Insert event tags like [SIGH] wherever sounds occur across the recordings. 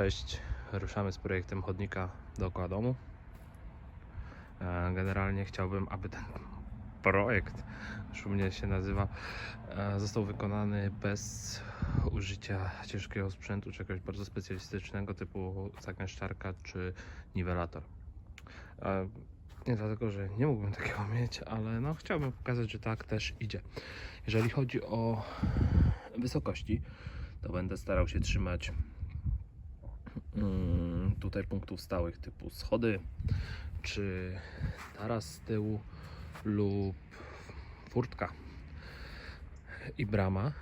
Cześć, ruszamy z projektem chodnika dookoła domu. E, Generalnie chciałbym, aby ten projekt, szumnie się nazywa, e, został wykonany bez użycia ciężkiego sprzętu, czegoś bardzo specjalistycznego typu zagęszczarka czy niwelator. E, Nie dlatego, że nie mógłbym takiego [LAUGHS] mieć, ale no chciałbym pokazać, że tak też idzie. Jeżeli chodzi o wysokości, to będę starał się trzymać tutaj punktów stałych typu schody, czy taras z tyłu lub furtka i brama.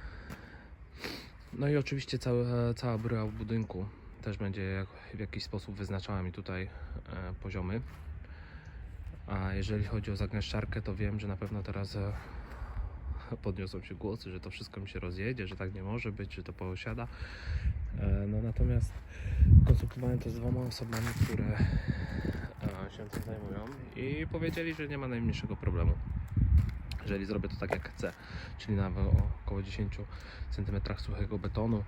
No i oczywiście cała, cała bryła w budynku też będzie w jakiś sposób wyznaczała mi tutaj e, poziomy. A jeżeli chodzi o zagęszczarkę, to wiem, że na pewno teraz e, podniosą się głosy, że to wszystko mi się rozjedzie, że tak nie może być, że to posiada. E, No natomiast konsultowałem to z dwoma osobami, które e, się tym zajmują i powiedzieli, że nie ma najmniejszego problemu. Jeżeli zrobię to tak jak chcę, czyli na około 10 cm suchego betonu,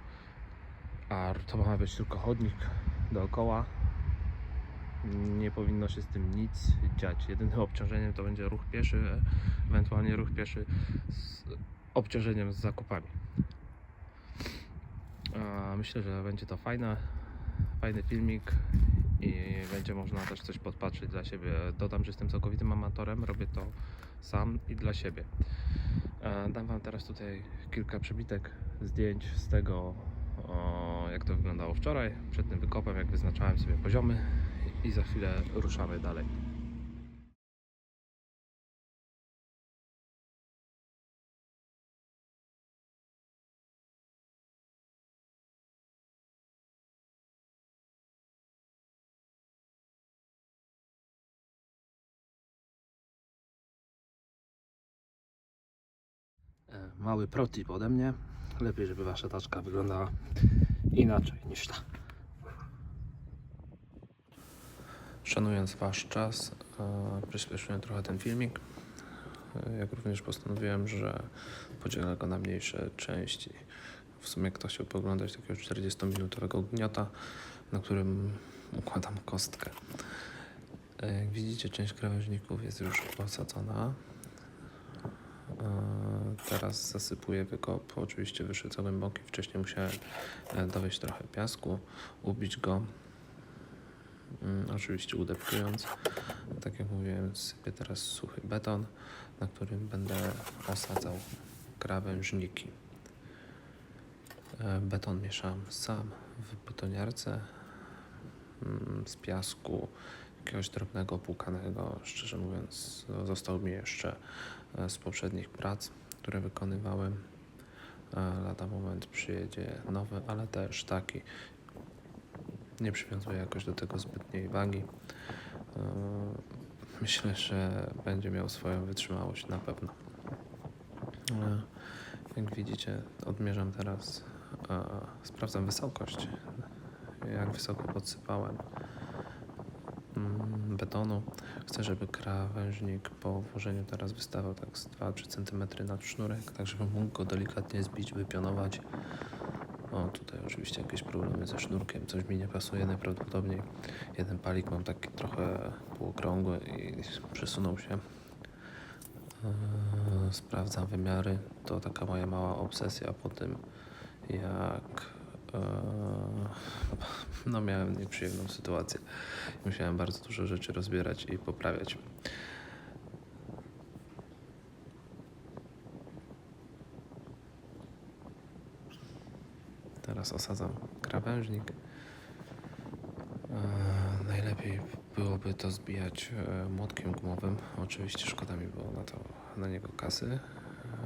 a to ma być tylko chodnik dookoła, nie powinno się z tym nic dziać. Jedynym obciążeniem to będzie ruch pieszy, ewentualnie ruch pieszy z obciążeniem z zakupami. Myślę, że będzie to fajne, fajny filmik i będzie można też coś podpatrzeć dla siebie. Dodam, że jestem całkowitym amatorem, robię to sam i dla siebie. E, Dam Wam teraz tutaj kilka przebitek zdjęć z tego, jak to wyglądało wczoraj, przed tym wykopem, jak wyznaczałem sobie poziomy i za chwilę ruszamy dalej. Mały protip ode mnie. Lepiej, żeby wasza taczka wyglądała inaczej niż ta. Szanując wasz czas, e, przyspieszyłem trochę ten filmik. E, Jak również postanowiłem, że podzielę go na mniejsze części. W sumie kto chciał poglądać takiego 40-minutowego gniota, na którym układam kostkę. E, Jak widzicie, część krawężników jest już osadzona. E, Teraz zasypuję wykop. Oczywiście wyszedł za głęboki. Wcześniej musiałem e, dowieść trochę piasku, ubić go. Mm, Oczywiście udepkując. Tak jak mówiłem, sypię teraz suchy beton, na którym będę osadzał krawężniki. E, Beton mieszam sam w betoniarce mm, z piasku, jakiegoś drobnego płukanego. Szczerze mówiąc, został mi jeszcze e, z poprzednich prac, które wykonywałem. E, Lada moment przyjedzie nowy, ale też taki. Nie przywiązuję jakoś do tego zbytniej wagi. E, Myślę, że będzie miał swoją wytrzymałość na pewno. Jak widzicie, odmierzam teraz, sprawdzam wysokość, jak wysoko podsypałem betonu. Chcę, żeby krawężnik po włożeniu teraz wystawał tak z 2-3 cm nad sznurek, tak żebym mógł go delikatnie zbić, wypionować. O, tutaj oczywiście jakieś problemy ze sznurkiem, coś mi nie pasuje najprawdopodobniej. Jeden palik mam taki trochę półokrągły i przesunął się. Eee, Sprawdzam wymiary. To taka moja mała obsesja po tym, jak no miałem nieprzyjemną sytuację. Musiałem bardzo dużo rzeczy rozbierać i poprawiać. Teraz osadzam krawężnik. Eee, najlepiej byłoby to zbijać e, młotkiem gumowym. Oczywiście szkoda mi było na to na niego kasy.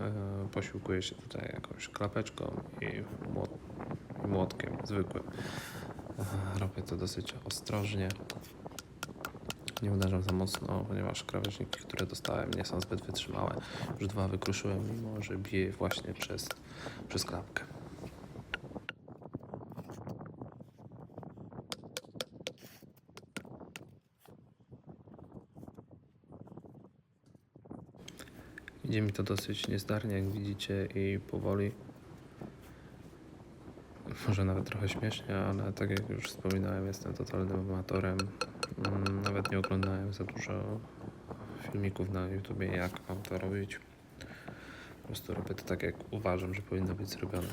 Eee, posiłkuję się tutaj jakąś klapeczką i, młot, i młotkiem zwykłym. Eee, robię to dosyć ostrożnie. Nie uderzam za mocno, ponieważ krawężniki, które dostałem, nie są zbyt wytrzymałe. Już dwa wykruszyłem, mimo że biję właśnie przez, przez klapkę. Idzie mi to dosyć niezdarnie, jak widzicie, i powoli. może nawet trochę śmiesznie, ale tak jak już wspominałem, jestem totalnym amatorem. Mm, Nawet nie oglądałem za dużo filmików na YouTubie, jak mam to robić. Po prostu robię to tak, jak uważam, że powinno być zrobione.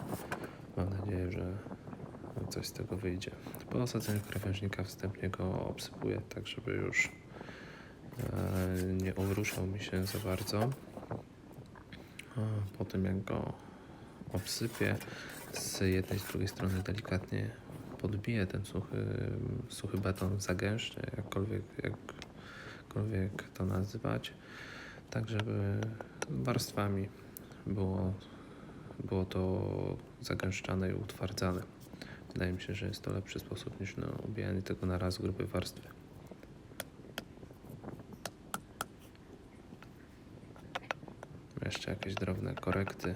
Mam nadzieję, że coś z tego wyjdzie. Po osadzeniu krawężnika wstępnie go obsypuję, tak żeby już e, nie uruszał mi się za bardzo. Po tym jak go obsypię, z jednej z drugiej strony delikatnie podbiję ten suchy, suchy beton, zagęszczę, jakkolwiek, jakkolwiek to nazywać, tak żeby warstwami było, było to zagęszczane i utwardzane. Wydaje mi się, że jest to lepszy sposób niż no, ubijanie tego na raz grubej warstwie. Jeszcze jakieś drobne korekty.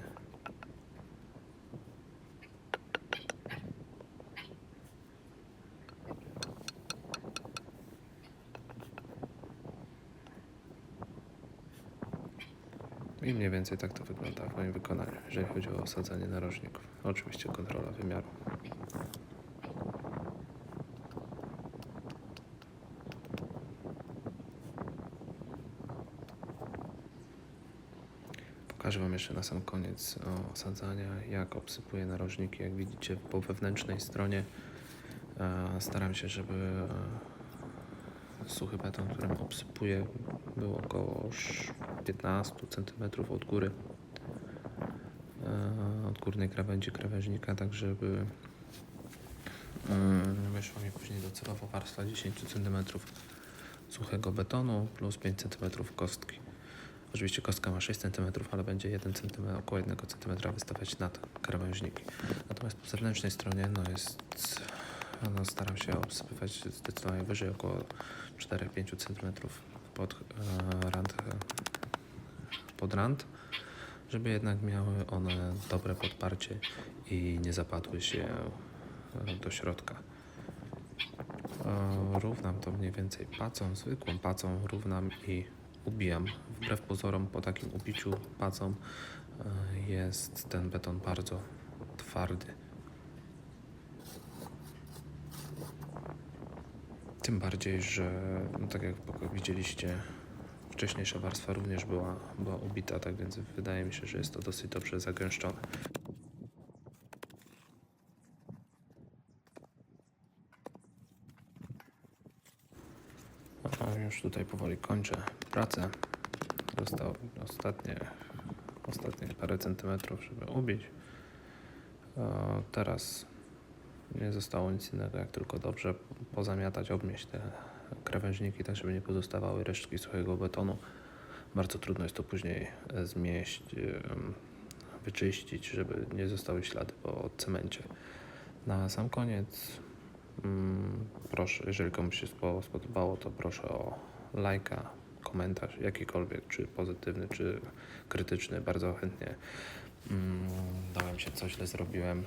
I mniej więcej tak to wygląda w moim wykonaniu, jeżeli chodzi o osadzanie narożników. Oczywiście kontrola wymiaru. Pokażę Wam jeszcze na sam koniec osadzania, jak obsypuję narożniki. Jak widzicie po wewnętrznej stronie e, staram się, żeby e, suchy beton, którym obsypuję, był około sz- 15 cm od góry, e, od górnej krawędzi krawężnika, tak żeby wyszła mi później docelowo warstwa 10 cm suchego betonu plus 5 cm kostki. Oczywiście kostka ma 6 cm, ale będzie 1 cm, około 1 cm wystawać nad krawężniki. Natomiast po zewnętrznej stronie no jest, no staram się obsypywać zdecydowanie wyżej, około 4-5 cm pod e, rand, e, pod rand, żeby jednak miały one dobre podparcie i nie zapadły się e, do środka. Równam to mniej więcej pacą, zwykłą pacą równam i ubijam. Wbrew pozorom po takim ubiciu pacą e, jest ten beton bardzo twardy. Tym bardziej, że no tak jak widzieliście, wcześniejsza warstwa również była, była ubita, tak więc wydaje mi się, że jest to dosyć dobrze zagęszczone. A już tutaj powoli kończę pracę. Zostało ostatnie, ostatnie parę centymetrów, żeby ubić. Teraz nie zostało nic innego, jak tylko dobrze pozamiatać, obmieść te krawężniki, tak żeby nie pozostawały resztki suchego betonu. Bardzo trudno jest to później e, zmieść, wyczyścić, żeby nie zostały ślady po cemencie. Na sam koniec proszę, jeżeli komuś się spo- spodobało, to proszę o lajka, komentarz, jakikolwiek, czy pozytywny, czy krytyczny. Bardzo chętnie mm, dałem się, co źle zrobiłem.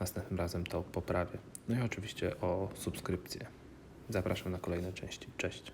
Następnym razem to poprawię. No i oczywiście o subskrypcję. Zapraszam na kolejne części. Cześć.